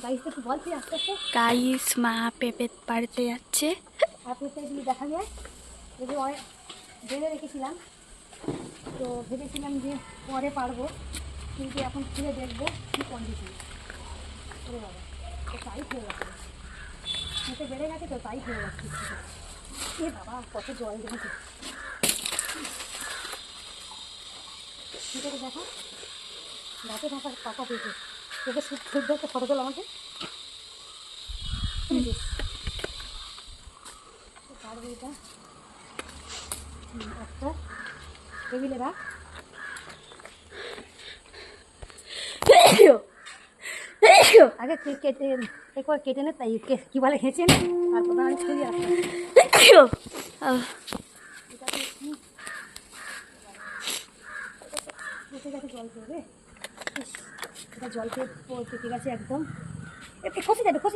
Guys তুই মা পেঁপে পাড়তে যাচ্ছে। আর দেখা যায়। যদি অনেক ভেবে রেখেছিলাম। তো ভেবেছিলাম যে পরে পারব। কিন্তু এখন খুলে দেখব কী কন্ডিশন ওরে বাবা তো হয়ে গেছে। মুখে বেড়ে গেছে তো টাইট হয়ে যাচ্ছে এ বাবা কত জল দেখেছে। ঠিক আছে দেখো? গাছে থাকা পাকা পেয়েছে। শুদ্ধ একটা ফটো তোল আমাকে এটা একটা টেবিলে কেটে একবার কেটে নে তাই কে- বলে হেঁচে তারপর আমি ছবি গেছে জল এটা জল খেয়ে প- পেটে গেছে একদম।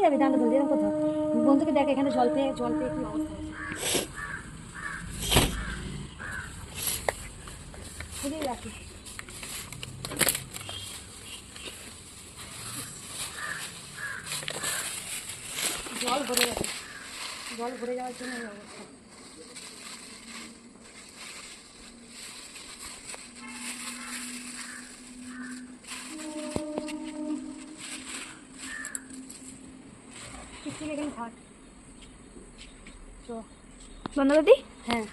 যাবে যাবে এখানে জল পেয়ে জল পেয়ে রাখি। জল ভরে গেছে। জল ভরে যাওয়ার জন্য অবস্থা। ঠিক এখানে থাক। বন্ধ করে দিই হ্যাঁ।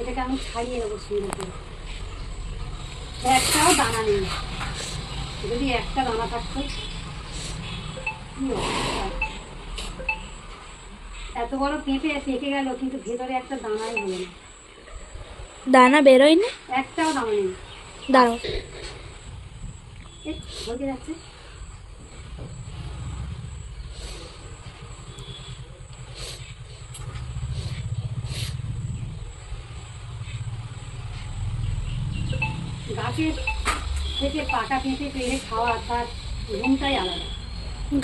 এটাকে আমি ছাড়িয়ে নেব একটাও দানা নেই। যদি একটা দানা থাকতো এত বড় পেঁপে পেকে গেল কিন্তু ভেতরে একটা দানাই হলো না। দানা বেরোয় না একটাও দানা নেই। দাঁড়াও। গাছের থেকে পাকা পেঁপে পেরে খাওয়া তার ঘুমটাই আলাদা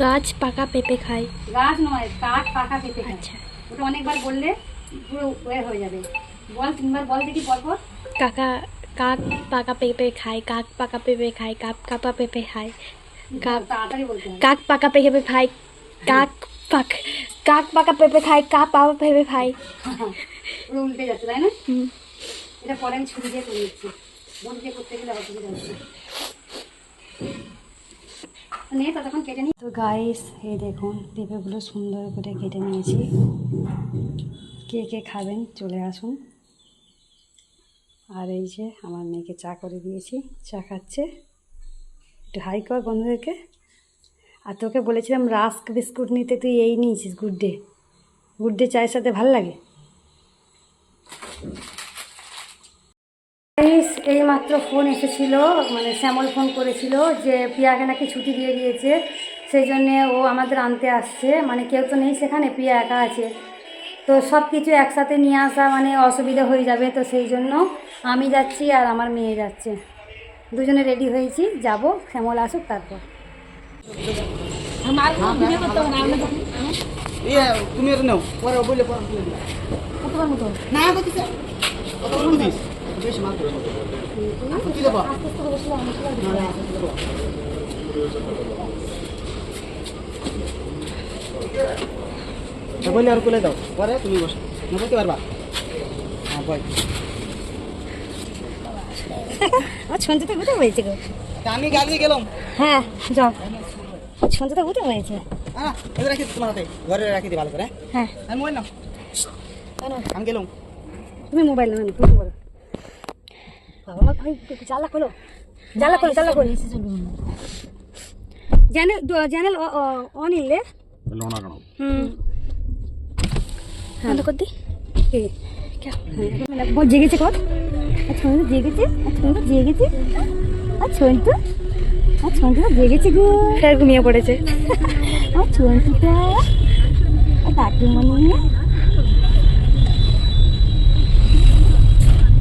গাছ পাকা পেঁপে খায়। গাছ নয় কাঠ পাকা পেঁপে খায়। আচ্ছা। ওটা অনেকবার বললে পুরো ওয়ে হয়ে যাবে। বল তিনবার বল দেখি পর পর কাকা কাক পাকা পেঁপে খায় কাক পাকা পেঁপে খায় কাক কাপা পেঁপে খায় কাক পাকা পেঁপে খায় কাক পাক কাক পাকা পেঁপে খায় কাক পাকা পেঁপে খায়। উল্টে যাচ্ছে তাই না? এটা পরে আমি ছুরি দিয়ে করে দিচ্ছি বন দিয়ে করতে গেলে অসুবিধা হচ্ছে। কেটে নি। তো গাইস এই দেখুন পেঁপেগুলো সুন্দর করে কেটে নিয়েছি। কে কে খাবেন চলে আসুন। আর এই যে আমার মেয়েকে চা করে দিয়েছি, চা খাচ্ছে। একটু হাই কর বন্ধুদেরকে। আর তোকে বলেছিলাম রাস্ক বিস্কুট নিতে, তুই এই নিয়েছিস গুড ডে। গুড ডে চায়ের সাথে ভালো লাগে? এই মাত্র ফোন এসেছিল মানে শ্যামল ফোন করেছিল যে পিয়াকে নাকি ছুটি দিয়ে দিয়েছে। সেই জন্যে ও আমাদের আনতে আসছে। মানে কেউ তো নেই সেখানে, পিয়া একা আছে। তো সব কিছু একসাথে নিয়ে আসা মানে অসুবিধা হয়ে যাবে তো সেই জন্য আমি যাচ্ছি আর আমার মেয়ে যাচ্ছে। দুজনে রেডি হয়েছি যাব শ্যামল আসুক তারপর। তুমি নাও না বলে আর কোলে দাও পরে তুমি বসো না বলতে পারবা হ্যাঁ বল হয়েছে গো আমি গাড়ি গেলাম হ্যাঁ যাও হয়েছে হ্যাঁ এটা রাখি তোমার হাতে ঘরে রাখি দিই ভালো করে হ্যাঁ আমি মোবাইল নাও আমি গেলাম তুমি মোবাইল তুমি বলো বাবা ভাই জ্বালা খোলো জ্বালা খোলো জ্বালা খোলো চ্যানেল চ্যানেল অন ইলে হুম বন্ধ করে কি? ও জেগেছে কত আচ্ছা জেগেছে আচ্ছা জেগেছে। আচ্ছা তো আচ্ছা জেগেছে গো। ফের ঘুমিয়ে পড়েছে। আর চন্তুটা কাকিমণি।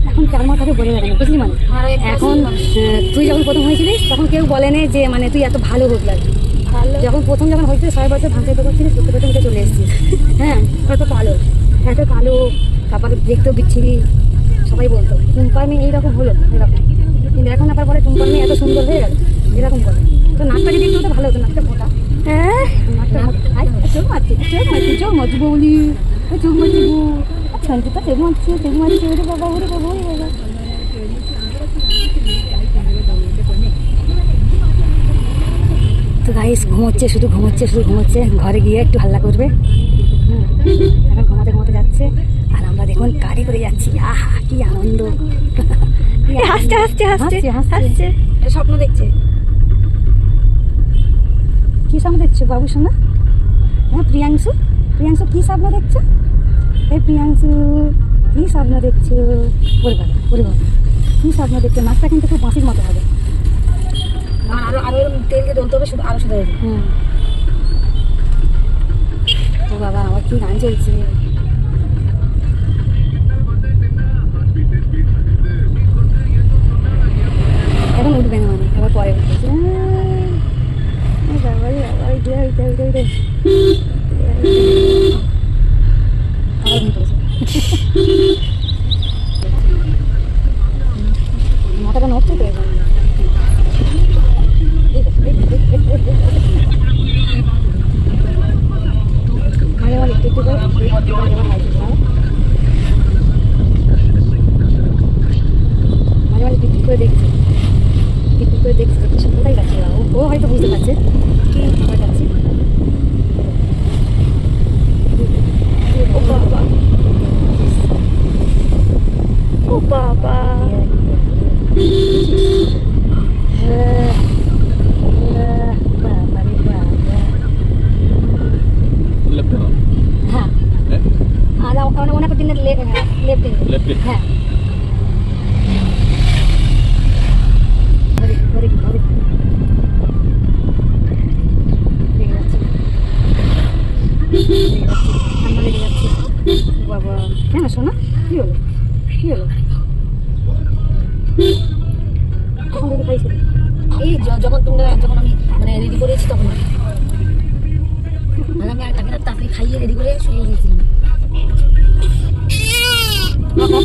এখন চার মাথাকে বলে যাবে না বুঝলি মানে? এখন তুই যখন প্রথম হয়েছিলিস তখন কেউ বলেনি যে মানে তুই এত ভালো হোক লাগবে ভালো যখন প্রথম যখন হয়েছিল ছয় বছর ভাঙতে তো করছিলিস প্রথম প্রথম উঠে চলে এসেছিস হ্যাঁ এত কালো। এত কালো তারপরে দেখতেও বিচ্ছিরি। সবাই বলতো টুম্পা মেয়ে এইরকম হলো এরকম। কিন্তু এখন আবার বলে টুম্পা মেয়ে এত সুন্দর হয়ে গেল এরকম বলে তো নাকটা যদি একটু ভালো হতো নাকটা মোটা। হ্যাঁ। চোখ মারছে চোখ মারছে চোখ মারছে বৌলি চোখ মারছে সঞ্চিতা চোখ মারছে চোখ মারছে ওরে বাবা ওরে বাবা ওরে বাবা। গাইস ঘুমোচ্ছে শুধু ঘুমোচ্ছে শুধু ঘুমোচ্ছে। ঘরে গিয়ে একটু হাল্লা করবে। এখন ঘুমাতে ঘুমাতে যাচ্ছে। আর আমরা দেখুন গাড়ি করে যাচ্ছি। আহা কি আনন্দ। হাসছে হাসছে হাসছে হাসছে, স্বপ্ন দেখছে। কি স্বপ্ন দেখছ বাবু সোনা? হ্যাঁ প্রিয়াংশু? প্রিয়াংশু কি স্বপ্ন দেখছ? এই প্রিয়াংশু কি স্বপ্ন দেখছ? ওরে বাবা কি স্বপ্ন দেখছ? নাকটা কিন্তু খুব বাঁশির মতো হবে। আরও আরও তেল দিয়ে দলতে হবে, শুধু আরও শুধু হয়ে হুম। ও বাবা, আমার কি গান চলছে? এখন উঠবে না মানে আবার পরে উঠবে। রে বাবা উঠে উঠে উঠে উঠে আবার ঘুম পড়েছে মাথাটা নড়ছে তো এখন এই দেখ, এই দেখ, এই দেখ, এই দেখ, এই দেখ। মাঝে মাঝে একটু একটু করে একটু একটু করে যেমন হাইট হয়। মাঝে মাঝে টিক টিক করে দেখছি টিক টিক করে দেখছি যে কিছু কোথায় যাচ্ছে ওরা। ও ও হয়তো বুঝতে পারছে কি কোথায় যাচ্ছে ও বাবা ও বাবা হ্যাঁ, হ্যাঁ, বাবা রে বাবা। Left hand. হ্যাঁ Eh? আর ওনা ওনা করতে লেফট লেফট Left hand. হ্যাঁ ভেরি ভেরি ভেরি লেগে যাচ্ছে লেগে যাচ্ছে ঠান্ডা লেগে যাচ্ছে বাবা কেন শোনা কি হলো কি হলো এই যখন তোমরা যখন আমি মানে রেডি করেছি তখন আর আমি তাকে তাড়াতাড়ি খাইয়ে রেডি করে শুয়ে গিয়েছিলাম না না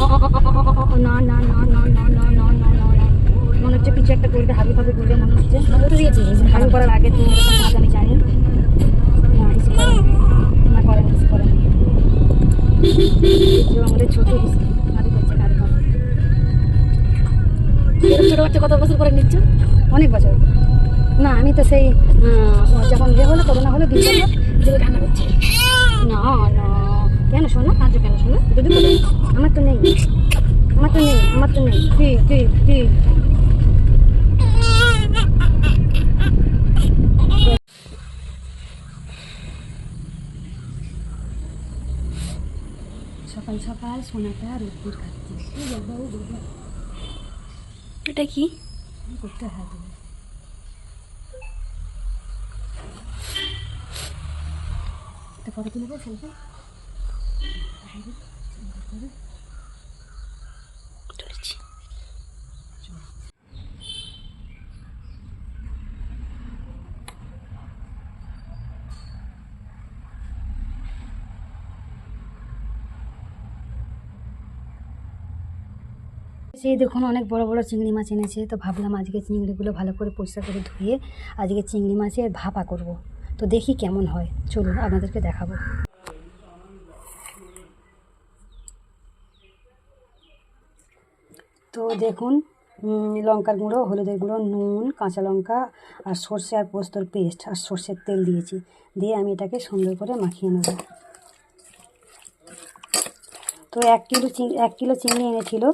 না না না না না না না মনে হচ্ছে কিছু একটা হাবি ফাবি করবে মনে হচ্ছে মানে দিয়েছি হাবি করার আগে তো জানি না না। না করে কিছু করে যে আমাদের ছোট এরকম বাচ্চা কত বছর পরে নিচ্ছ অনেক বছর না আমি তো সেই যখন বিয়ে হলো করোনা হলো হলো যেগুলো রান্না করছে না না কেন শোনো কাজ কেন শোনো যদি আমার তো নেই আমার তো নেই আমার তো নেই। কি কি কি সকাল সকাল সোনাটা রোদ্দুর খাচ্ছে এটা কি? করতে হবে একটা ফটো তুলবো সেলফি। সেই দেখুন, অনেক বড় বড় চিংড়ি মাছ এনেছে। তো ভাবলাম আজকে চিংড়িগুলো ভালো করে পরিষ্কার করে ধুয়ে আজকে চিংড়ি মাছের ভাপা করব। তো দেখি কেমন হয়। চলুন, আপনাদেরকে দেখাবো। তো দেখুন লঙ্কার গুঁড়ো, হলুদের গুঁড়ো, নুন, কাঁচা লঙ্কা আর সর্ষে আর পোস্তর পেস্ট আর সর্ষের তেল দিয়েছি। দিয়ে আমি এটাকে সুন্দর করে মাখিয়ে নেব। তো এক কিলো এক কিলো চিংড়ি এনেছিল।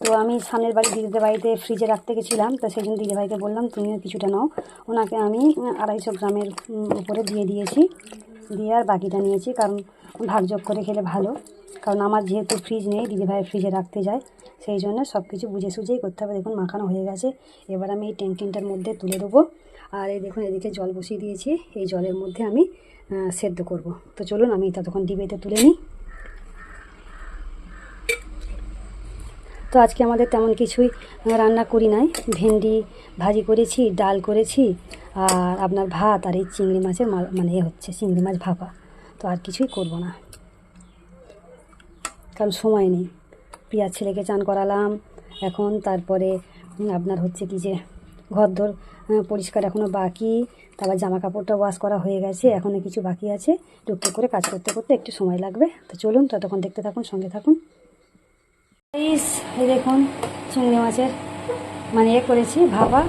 তো আমি সামনের বাড়ি দিদিদের বাড়িতে ফ্রিজে রাখতে গেছিলাম। তো সেই জন্য দিদিভাইকে বললাম, তুমিও কিছুটা নাও। ওনাকে আমি আড়াইশো গ্রামের উপরে দিয়ে দিয়েছি। দিয়ে আর বাকিটা নিয়েছি, কারণ ভাগযোগ করে খেলে ভালো। কারণ আমার যেহেতু ফ্রিজ নেই, দিদিভাই ফ্রিজে রাখতে যায়, সেই জন্য সব কিছু বুঝে সুঝেই করতে হবে। দেখুন, মাখানো হয়ে গেছে। এবার আমি এই ট্যাঙ্কিনটার মধ্যে তুলে দেবো। আর এই দেখুন, এদিকে জল বসিয়ে দিয়েছি। এই জলের মধ্যে আমি সেদ্ধ করব। তো চলুন, আমি ততক্ষণ ডিবেতে তুলে নিই। তো আজকে আমাদের তেমন কিছুই রান্না করি নাই। ভেন্ডি ভাজি করেছি, ডাল করেছি, আর আপনার ভাত আর এই চিংড়ি মাছের মানে এ হচ্ছে, চিংড়ি মাছ ভাপা। তো আর কিছুই করব না। কারণ সময় নেই। পিয়ার ছেলেকে চান করালাম। এখন তারপরে আপনার হচ্ছে কি যে ঘরদোর পরিষ্কার এখনও বাকি। তারপর জামা কাপড়টা ওয়াশ করা হয়ে গেছে এখনও কিছু বাকি আছে। টুকটুক করে কাজ করতে করতে একটু সময় লাগবে। তো চলুন ততক্ষণ দেখতে থাকুন সঙ্গে থাকুন। এই দেখুন চিংড়ি মাছের মানে এ করেছি ভাবা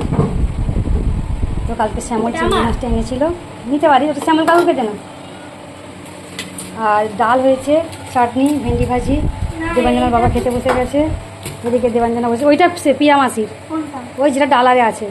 তো কালকে শ্যামল চিংড়ি মাছটা এনেছিল। নিতে পারি ওটা শ্যামল কাকুকে দেন। আর ডাল হয়েছে চাটনি ভেন্ডি ভাজি দেবাঞ্জনার বাবা খেতে বসে গেছে। এদিকে দেবাঞ্জনা বসে ওইটা সে পিয়া মাসির ওই যেটা ডালারে আছে।